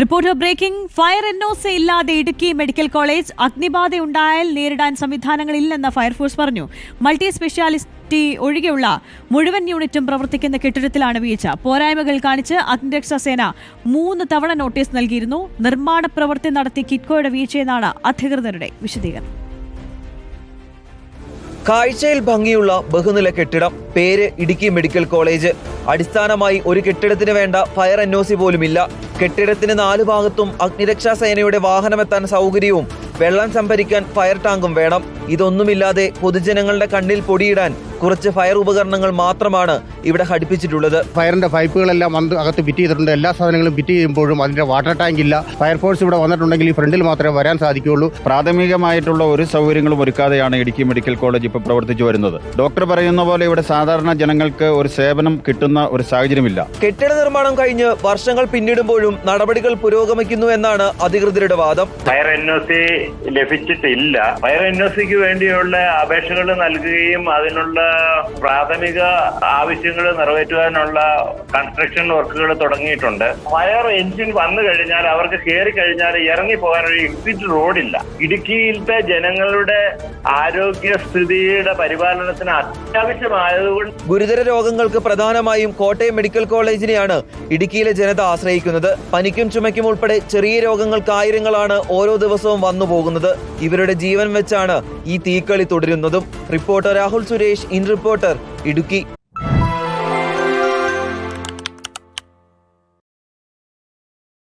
Reporter breaking fire NOC ഇല്ലാതെ Idukki medical college അഗ്നിബാധയുണ്ടായാൽ നേരിടാൻ സംവിധാനങ്ങളില്ലെന്ന് ഫയർഫോഴ്സ് പറഞ്ഞു. മൾട്ടി സ്പെഷ്യാലിറ്റി ഒഴികെയുള്ള മുഴുവൻ യൂണിറ്റും പ്രവർത്തിക്കുന്ന കെട്ടിടത്തിലാണ് വീഴ്ച. പോരായ്മകൾ കാണിച്ച് അഗ്നിരക്ഷാ സേന മൂന്ന് തവണ നോട്ടീസ് നൽകിയിരുന്നു. നിർമ്മാണ പ്രവൃത്തി നടത്തി കിറ്റ്കോയുടെ വീഴ്ചയെന്നാണ് അധികൃതരുടെ വിശദീകരണം. കാഴ്ചയിൽ ഭംഗിയുള്ള ബഹുനില കെട്ടിടം പേര് ഇടുക്കി മെഡിക്കൽ കോളേജ്. അടിസ്ഥാനമായി ഒരു കെട്ടിടത്തിന് വേണ്ട ഫയർ എൻ ഒ സി പോലുമില്ല. കെട്ടിടത്തിന് നാലു ഭാഗത്തും അഗ്നിരക്ഷാ സേനയുടെ വാഹനമെത്താൻ സൗകര്യവും വെള്ളം സംഭരിക്കാൻ ഫയർ ടാങ്കും വേണം. ഇതൊന്നുമില്ലാതെ പൊതുജനങ്ങളുടെ കണ്ണിൽ പൊടിയിടാൻ കുറച്ച് ഫയർ ഉപകരണങ്ങൾ മാത്രമാണ് ഇവിടെ ഘടിപ്പിച്ചിട്ടുള്ളത്. ഫയറിന്റെ പൈപ്പുകളെല്ലാം വന്ന് അകത്ത് ഫിറ്റ് ചെയ്തിട്ടുണ്ട്. എല്ലാ സാധനങ്ങളും ഫിറ്റ് ചെയ്യുമ്പോഴും അതിന്റെ വാട്ടർ ടാങ്ക് ഇല്ല. ഫയർഫോഴ്സ് ഇവിടെ വന്നിട്ടുണ്ടെങ്കിൽ ഈ ഫ്രണ്ടിൽ മാത്രമേ വരാൻ സാധിക്കുകയുള്ളൂ. പ്രാഥമികമായിട്ടുള്ള ഒരു സൗകര്യങ്ങളും ഒരുക്കാതെയാണ് ഇടുക്കി മെഡിക്കൽ കോളേജ് ഇപ്പോൾ പ്രവർത്തിച്ചു വരുന്നത്. ഡോക്ടർ പറയുന്ന പോലെ ഇവിടെ സാധാരണ ജനങ്ങൾക്ക് ഒരു സേവനം കിട്ടുന്ന ഒരു സാഹചര്യമില്ല. കെട്ടിട നിർമ്മാണം കഴിഞ്ഞ് വർഷങ്ങൾ പിന്നിടുമ്പോഴും നടപടികൾ പുരോഗമിക്കുന്നു എന്നാണ് അധികൃതരുടെ വാദം. ഫയർ എൻ ഒ സി ലഭിച്ചിട്ടില്ല. ഫയർ എൻ ഒ സിക്ക് വേണ്ടിയുള്ള അപേക്ഷകൾ നൽകുകയും അതിനുള്ള പ്രാഥമിക ആവശ്യങ്ങൾ നിറവേറ്റുവാനുള്ള കൺസ്ട്രക്ഷൻ വർക്കുകൾ തുടങ്ങിയിട്ടുണ്ട്. ഫയർ എഞ്ചിൻ വന്നു കഴിഞ്ഞാൽ അവർക്ക് കയറി കഴിഞ്ഞാൽ ഇറങ്ങി പോകാൻ ഒരു എക്സിറ്റ് റോഡില്ല ഇടുക്കിയിലത്തെ ജനങ്ങളുടെ ആരോഗ്യസ്ഥിതിയുടെ പരിപാലനത്തിന് അത്യാവശ്യമായതുകൊണ്ട് ഗുരുതര രോഗങ്ങൾക്ക് പ്രധാനമായും കോട്ടയം മെഡിക്കൽ കോളേജിനെയാണ് ഇടുക്കിയിലെ ജനത ആശ്രയിക്കുന്നത്. പനിക്കും ചുമയ്ക്കും ഉൾപ്പെടെ ചെറിയ രോഗങ്ങൾക്ക് ആയിരങ്ങളാണ് ഓരോ ദിവസവും വന്നു പോകുന്നത് ഇവരുടെ ജീവൻ വെച്ചാണ് ഈ തീക്കളി തുടരുന്നതും. Reporter Rahul Suresh in reporter Idukki.